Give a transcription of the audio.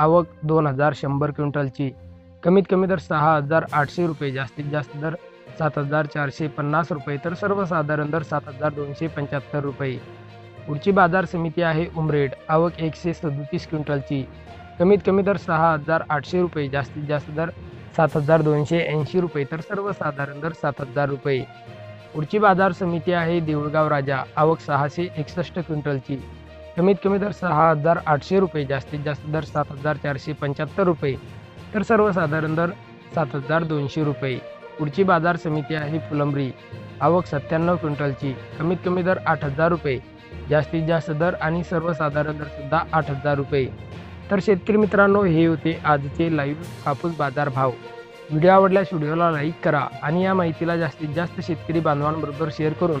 आवक दोन हजार शंभर क्विंटलची. कमीत कमी दर सहा हजार आठशे रुपये जास्तीत जास्त दर सात हजार चारशे पन्नास रुपये तर सर्वसाधारण दर सात हजार दोनशे पंच्याहत्तर रुपये. पुढची बाजार समिती आहे उमरेड आवक एकशे सदोतीस क्विंटलची. कमीत कमी दर सहा हजार आठशे रुपये जास्तीत जास्त दर सात हजार दोनशे ऐंशी रुपये तर सर्वसाधारण दर सात हजार रुपये. पुढची बाजार समिती आहे देऊळगाव राजा आवक सहाशे एकसष्ट क्विंटलची. कमीत कमी दर सहा हजार आठशे रुपये जास्तीत जास्त दर सात हजार चारशे पंच्याहत्तर रुपये तर सर्वसाधारण दर सात हजार दोनशे रुपये. पुढची बाजार समिती आहे फुलंब्री. आवक सत्त्याण्णव क्विंटलची कमीत कमी दर आठ हजार रुपये जास्तीत जास्त दर आणि सर्वसाधारण दरसुद्धा आठ हजार रुपये. तर शेतकरी मित्रांनो हे होते आजचे लाईव्ह कापूस बाजार भाव. व्हिडिओ आवडल्यास व्हिडिओला लाईक करा आणि या माहितीला जास्तीत जास्त शेतकरी बांधवांबरोबर शेअर करून